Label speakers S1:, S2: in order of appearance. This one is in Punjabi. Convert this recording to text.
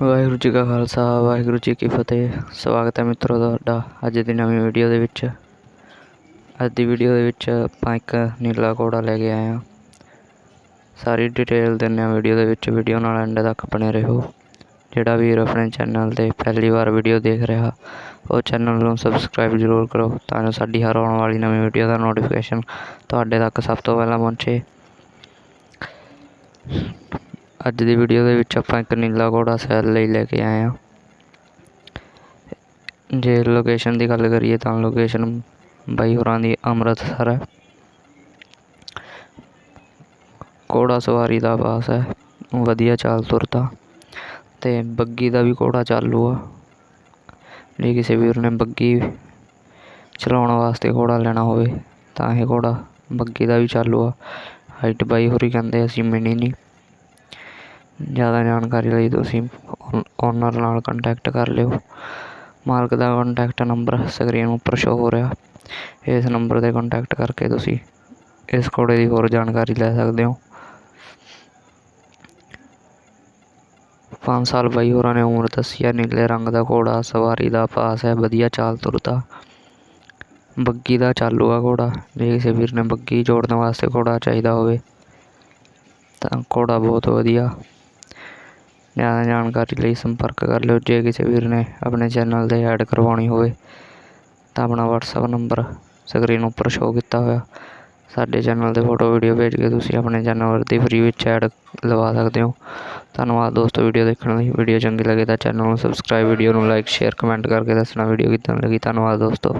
S1: ਵਾਹਿਗੁਰੂ ਜੀ ਕਾ ਖਾਲਸਾ, ਵਾਹਿਗੁਰੂ ਜੀ ਕੀ ਫਤਿਹ। ਸਵਾਗਤ ਹੈ ਮਿੱਤਰੋ ਤੁਹਾਡਾ ਅੱਜ ਦੀ ਨਵੀਂ ਵੀਡੀਓ ਦੇ ਵਿੱਚ। ਅੱਜ ਦੀ ਵੀਡੀਓ ਦੇ ਵਿੱਚ ਆਪਾਂ ਇੱਕ ਨੀਲਾ ਘੋੜਾ ਲੈ ਕੇ ਆਏ ਹਾਂ। ਸਾਰੀ ਡਿਟੇਲ ਦਿੰਦੇ ਹਾਂ ਵੀਡੀਓ ਦੇ ਵਿੱਚ, ਵੀਡੀਓ ਨਾਲ ਐਂਡ ਤੱਕ ਬਣੇ ਰਹੋ। ਜਿਹੜਾ ਵੀਰ ਆਪਣੇ ਚੈਨਲ ਤੇ ਪਹਿਲੀ ਵਾਰ ਵੀਡੀਓ ਦੇਖ ਰਿਹਾ, ਉਹ ਚੈਨਲ ਨੂੰ ਸਬਸਕ੍ਰਾਈਬ ਜ਼ਰੂਰ ਕਰੋ ਤਾਂ ਜੋ ਸਾਡੀ ਹਰ ਆਉਣ ਵਾਲੀ ਨਵੀਂ ਵੀਡੀਓ ਦਾ ਨੋਟੀਫਿਕੇਸ਼ਨ ਤੁਹਾਡੇ ਤੱਕ ਸਭ ਤੋਂ ਪਹਿਲਾਂ ਪਹੁੰਚੇ। ਅੱਜ ਦੀ ਵੀਡੀਓ ਦੇ ਵਿੱਚ ਆਪਾਂ ਇੱਕ ਨੀਲਾ ਘੋੜਾ ਸੈਲ ਲਈ ਲੈ ਕੇ ਆਏ ਹਾਂ। ਜੇ ਲੋਕੇਸ਼ਨ ਦੀ ਗੱਲ ਕਰੀਏ ਤਾਂ ਲੋਕੇਸ਼ਨ ਬਾਈ ਹੋਰਾਂ ਦੀ ਅੰਮ੍ਰਿਤਸਰ ਹੈ। ਘੋੜਾ ਸਵਾਰੀ ਦਾ ਪਾਸ ਹੈ, ਵਧੀਆ ਚਾਲ ਤੁਰਦਾ ਤੇ ਬੱਗੀ ਦਾ ਵੀ ਘੋੜਾ ਚਾਲੂ ਆ। ਜੇ ਕਿਸੇ ਵੀਰ ਨੇ ਬੱਗੀ ਚਲਾਉਣ ਵਾਸਤੇ ਘੋੜਾ ਲੈਣਾ ਹੋਵੇ ਤਾਂ ਇਹ ਘੋੜਾ ਬੱਗੀ ਦਾ ਵੀ ਚਾਲੂ ਆ। ਹਾਈਟ ਬਾਈ ਹੋਰੀ ਕਹਿੰਦੇ ਅਸੀਂ ਮਿਨੀ ਨਹੀਂ। ਜ਼ਿਆਦਾ ਜਾਣਕਾਰੀ ਲਈ ਤੁਸੀਂ ਓਨਰ ਨਾਲ ਕੰਟੈਕਟ ਕਰ ਲਿਓ। ਮਾਲਕ ਦਾ ਕੰਟੈਕਟ ਨੰਬਰ ਸਕਰੀਨ ਉੱਪਰ ਸ਼ੋ ਹੋ ਰਿਹਾ। ਇਸ ਨੰਬਰ 'ਤੇ ਕੰਟੈਕਟ ਕਰਕੇ ਤੁਸੀਂ ਇਸ ਘੋੜੇ ਦੀ ਹੋਰ ਜਾਣਕਾਰੀ ਲੈ ਸਕਦੇ ਹੋ। ਪੰਜ ਸਾਲ ਬਾਈ ਹੋਰਾਂ ਨੇ ਉਮਰ ਦੱਸੀ ਹੈ ਨੀਲੇ ਰੰਗ ਦਾ ਘੋੜਾ, ਸਵਾਰੀ ਦਾ ਪਾਸ ਹੈ, ਵਧੀਆ ਚਾਲ ਤੁਰਦਾ। ਬੱਗੀ ਦਾ ਚਾਲੂ ਆ ਘੋੜਾ, ਜੇ ਕਿਸੇ ਵੀਰ ਨੇ ਬੱਗੀ ਜੋੜਨ ਵਾਸਤੇ ਘੋੜਾ ਚਾਹੀਦਾ ਹੋਵੇ ਤਾਂ ਘੋੜਾ ਬਹੁਤ ਵਧੀਆ। ਜ਼ਿਆਦਾ ਜਾਣਕਾਰੀ ਲਈ ਸੰਪਰਕ ਕਰ ਲਿਓ, ਜੇ ਕਿਸੇ ਵੀਰ ਨੇ ਆਪਣੇ ਚੈਨਲ 'ਤੇ ਐਡ ਕਰਵਾਉਣੀ ਹੋਵੇ, ਤਾਂ ਆਪਣਾ WhatsApp ਨੰਬਰ ਸਕਰੀਨ ਉੱਪਰ ਸ਼ੋਅ ਕੀਤਾ ਹੋਇਆ। ਸਾਡੇ ਚੈਨਲ 'ਤੇ ਫੋਟੋ ਵੀਡੀਓ ਭੇਜ ਕੇ ਤੁਸੀਂ ਆਪਣੇ ਚੈਨਲ ਦੀ ਫ੍ਰੀ ਵਿੱਚ ਐਡ ਲਵਾ ਸਕਦੇ ਹੋ। ਧੰਨਵਾਦ ਦੋਸਤੋ ਵੀਡੀਓ ਦੇਖਣ ਲਈ। ਵੀਡੀਓ ਚੰਗੀ ਲੱਗੇ ਤਾਂ ਚੈਨਲ ਨੂੰ ਸਬਸਕ੍ਰਾਈਬ ਵੀਡੀਓ ਨੂੰ ਲਾਈਕ ਸ਼ੇਅਰ ਕਮੈਂਟ ਕਰਕੇ ਦੱਸਣਾ। ਵੀਡੀਓ ਕਿੱਦਾਂ ਲੱਗੀ? ਧੰਨਵਾਦ ਦੋਸਤੋ।